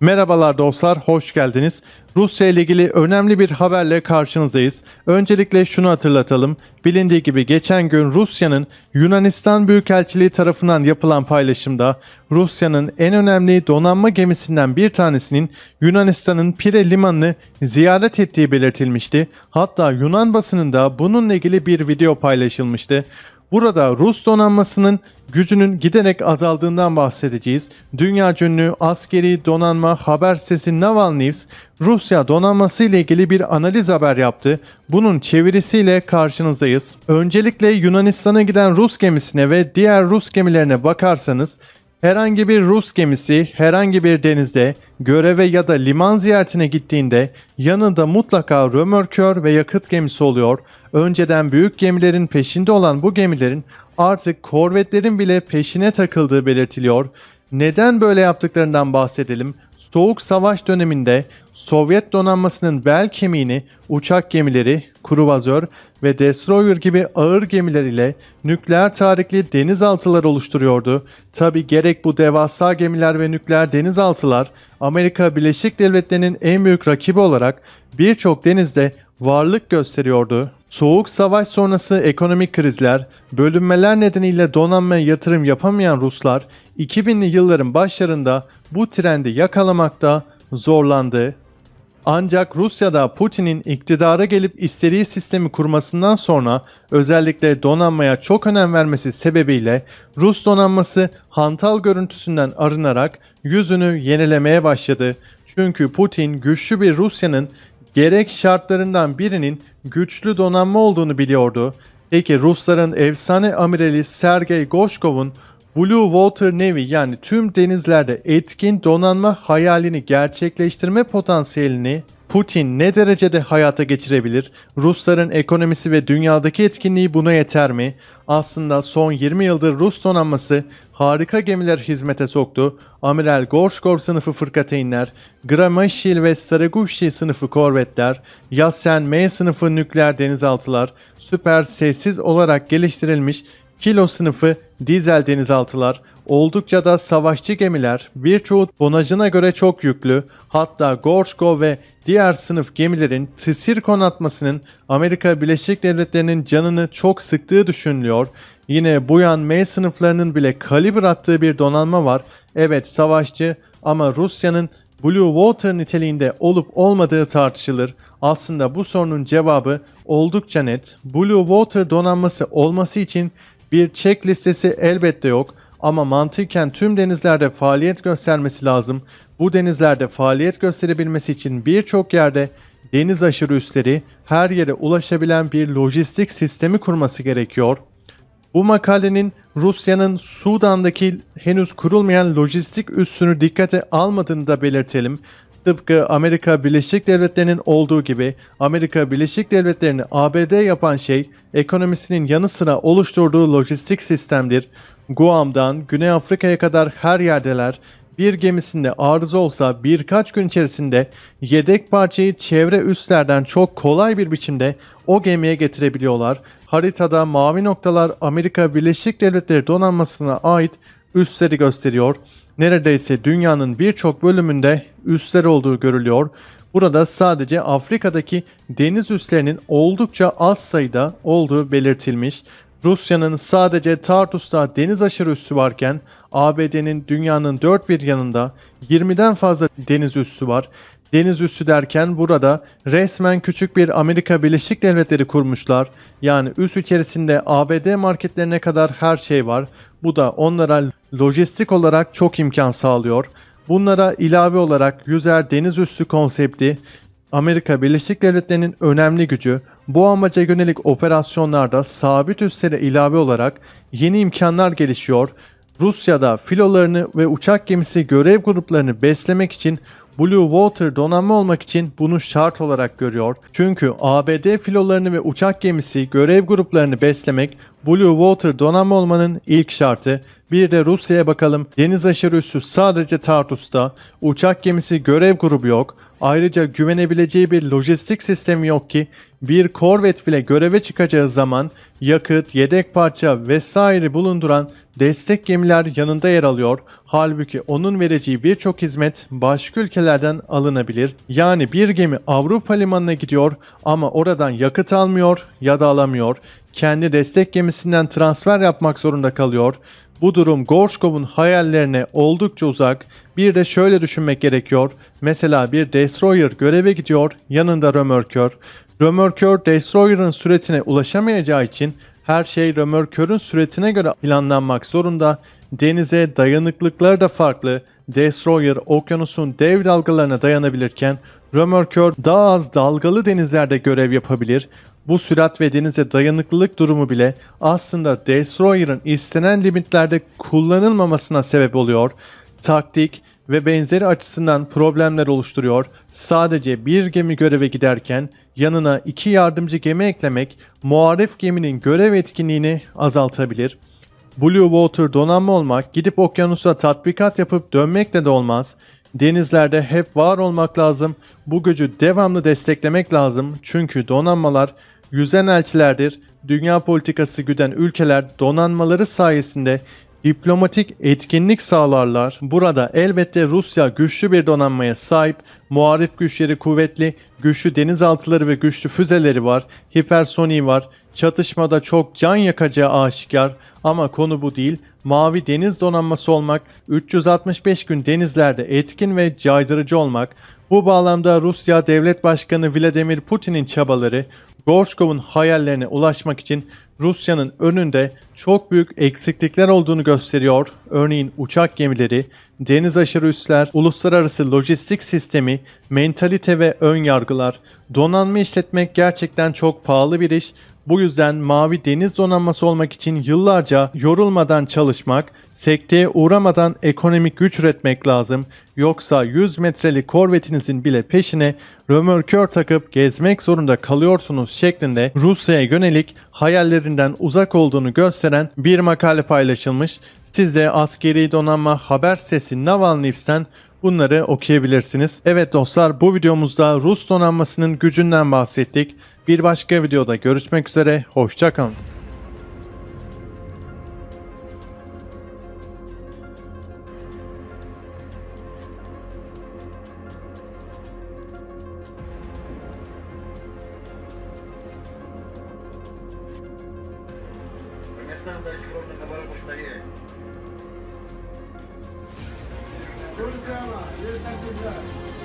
Merhabalar dostlar, hoş geldiniz. Rusya ile ilgili önemli bir haberle karşınızdayız. Öncelikle şunu hatırlatalım. Bilindiği gibi geçen gün Rusya'nın Yunanistan Büyükelçiliği tarafından yapılan paylaşımda Rusya'nın en önemli donanma gemisinden bir tanesinin Yunanistan'ın Pire limanını ziyaret ettiği belirtilmişti. Hatta Yunan basınında bununla ilgili bir video paylaşılmıştı. Burada Rus donanmasının gücünün giderek azaldığından bahsedeceğiz. Dünya ünlü askeri donanma haber sitesi Naval News, Rusya donanması ile ilgili bir analiz haber yaptı. Bunun çevirisiyle karşınızdayız. Öncelikle Yunanistan'a giden Rus gemisine ve diğer Rus gemilerine bakarsanız Herhangi bir Rus gemisi herhangi bir denizde göreve ya da liman ziyaretine gittiğinde yanında mutlaka römorkör ve yakıt gemisi oluyor. Önceden büyük gemilerin peşinde olan bu gemilerin artık korvetlerin bile peşine takıldığı belirtiliyor. Neden böyle yaptıklarından bahsedelim. Soğuk Savaş döneminde Sovyet donanmasının bel kemiğini uçak gemileri, kruvazör ve destroyer gibi ağır gemiler ile nükleer tarihli denizaltılar oluşturuyordu. Tabi gerek bu devasa gemiler ve nükleer denizaltılar Amerika Birleşik Devletleri'nin en büyük rakibi olarak birçok denizde varlık gösteriyordu. Soğuk savaş sonrası ekonomik krizler, bölünmeler nedeniyle donanmaya yatırım yapamayan Ruslar 2000'li yılların başlarında bu trendi yakalamakta zorlandı. Ancak Rusya'da Putin'in iktidara gelip istediği sistemi kurmasından sonra özellikle donanmaya çok önem vermesi sebebiyle Rus donanması hantal görüntüsünden arınarak yüzünü yenilemeye başladı. Çünkü Putin güçlü bir Rusya'nın gerek şartlarından birinin güçlü donanma olduğunu biliyordu. Peki Rusların efsane amirali Sergey Goshkov'un Blue Water Navy yani tüm denizlerde etkin donanma hayalini gerçekleştirme potansiyelini Putin ne derecede hayata geçirebilir? Rusların ekonomisi ve dünyadaki etkinliği buna yeter mi? Aslında son 20 yıldır Rus donanması harika gemiler hizmete soktu. Amiral Gorshkov sınıfı fırkateynler, Gramashil ve Saragushi sınıfı korvetler, Yasen M sınıfı nükleer denizaltılar, süper sessiz olarak geliştirilmiş Kilo sınıfı dizel denizaltılar, oldukça da savaşçı gemiler, birçoğu tonajına göre çok yüklü, hatta Gorshko ve diğer sınıf gemilerin Tsirkon atmasının Amerika Birleşik Devletleri'nin canını çok sıktığı düşünülüyor. Yine Buyan M sınıflarının bile kaliber attığı bir donanma var. Evet savaşçı ama Rusya'nın Blue Water niteliğinde olup olmadığı tartışılır. Aslında bu sorunun cevabı oldukça net. Blue Water donanması olması için bir check listesi elbette yok ama mantıken tüm denizlerde faaliyet göstermesi lazım. Bu denizlerde faaliyet gösterebilmesi için birçok yerde deniz aşırı üsleri her yere ulaşabilen bir lojistik sistemi kurması gerekiyor. Bu makalenin Rusya'nın Sudan'daki henüz kurulmayan lojistik üssünü dikkate almadığını da belirtelim. Tıpkı Amerika Birleşik Devletleri'nin olduğu gibi Amerika Birleşik Devletleri'ni ABD yapan şey ekonomisinin yanı sıra oluşturduğu lojistik sistemdir. Guam'dan Güney Afrika'ya kadar her yerdeler. Bir gemisinde arıza olsa birkaç gün içerisinde yedek parçayı çevre üslerden çok kolay bir biçimde o gemiye getirebiliyorlar. Haritada mavi noktalar Amerika Birleşik Devletleri donanmasına ait üsleri gösteriyor. Neredeyse dünyanın birçok bölümünde üsler olduğu görülüyor. Burada sadece Afrika'daki deniz üslerinin oldukça az sayıda olduğu belirtilmiş. Rusya'nın sadece Tartus'ta deniz aşırı üssü varken ABD'nin dünyanın dört bir yanında 20'den fazla deniz üssü var. Deniz üssü derken burada resmen küçük bir Amerika Birleşik Devletleri kurmuşlar. Yani üs içerisinde ABD marketlerine kadar her şey var. Bu da onlara lojistik olarak çok imkan sağlıyor. Bunlara ilave olarak yüzer deniz üssü konsepti Amerika Birleşik Devletleri'nin önemli gücü bu amaca yönelik operasyonlarda sabit üslere ilave olarak yeni imkanlar gelişiyor. Rusya'da filolarını ve uçak gemisi görev gruplarını beslemek için Blue Water donanma olmak için bunu şart olarak görüyor. Çünkü ABD filolarını ve uçak gemisi görev gruplarını beslemek Blue Water donanma olmanın ilk şartı. Bir de Rusya'ya bakalım. Deniz aşırı üssü sadece Tartus'ta. Uçak gemisi görev grubu yok. Ayrıca güvenebileceği bir lojistik sistemi yok ki bir korvet bile göreve çıkacağı zaman yakıt, yedek parça vesaire bulunduran destek gemiler yanında yer alıyor. Halbuki onun vereceği birçok hizmet başka ülkelerden alınabilir. Yani bir gemi Avrupa limanına gidiyor ama oradan yakıt almıyor ya da alamıyor. Kendi destek gemisinden transfer yapmak zorunda kalıyor. Bu durum Gorshkov'un hayallerine oldukça uzak. Bir de şöyle düşünmek gerekiyor. Mesela bir destroyer göreve gidiyor, yanında römörkör. Römörkör destroyer'ın süretine ulaşamayacağı için her şey römörkörün süretine göre planlanmak zorunda. Denize dayanıklıkları da farklı. Destroyer okyanusun dev dalgalarına dayanabilirken römörkör daha az dalgalı denizlerde görev yapabilir. Bu sürat ve denize dayanıklılık durumu bile aslında Destroyer'ın istenen limitlerde kullanılmamasına sebep oluyor. Taktik ve benzeri açısından problemler oluşturuyor. Sadece bir gemi göreve giderken yanına iki yardımcı gemi eklemek muharif geminin görev etkinliğini azaltabilir. Blue Water donanma olmak gidip okyanusa tatbikat yapıp dönmekle de olmaz. Denizlerde hep var olmak lazım. Bu gücü devamlı desteklemek lazım. Çünkü donanmalar yüzen elçilerdir. Dünya politikası güden ülkeler donanmaları sayesinde diplomatik etkinlik sağlarlar. Burada elbette Rusya güçlü bir donanmaya sahip, muharif güçleri kuvvetli, güçlü denizaltıları ve güçlü füzeleri var, hipersoniği var. Çatışmada çok can yakacağı aşikar ama konu bu değil. Mavi deniz donanması olmak, 365 gün denizlerde etkin ve caydırıcı olmak. Bu bağlamda Rusya Devlet Başkanı Vladimir Putin'in çabaları Gorshkov'un hayallerine ulaşmak için Rusya'nın önünde çok büyük eksiklikler olduğunu gösteriyor. Örneğin uçak gemileri, deniz aşırı üsler, uluslararası lojistik sistemi, mentalite ve ön yargılar. Donanma işletmek gerçekten çok pahalı bir iş. Bu yüzden mavi deniz donanması olmak için yıllarca yorulmadan çalışmak, sekteye uğramadan ekonomik güç üretmek lazım. Yoksa 100 metrelik korvetinizin bile peşine römörkör takıp gezmek zorunda kalıyorsunuz şeklinde Rusya'ya yönelik hayallerinden uzak olduğunu gösteren bir makale paylaşılmış. Siz de askeri donanma haber sitesi Navalnivs'ten bunları okuyabilirsiniz. Evet dostlar bu videomuzda Rus donanmasının gücünden bahsettik. Bir başka videoda görüşmek üzere, hoşçakalın. Местам 就是这样了，也是三千块。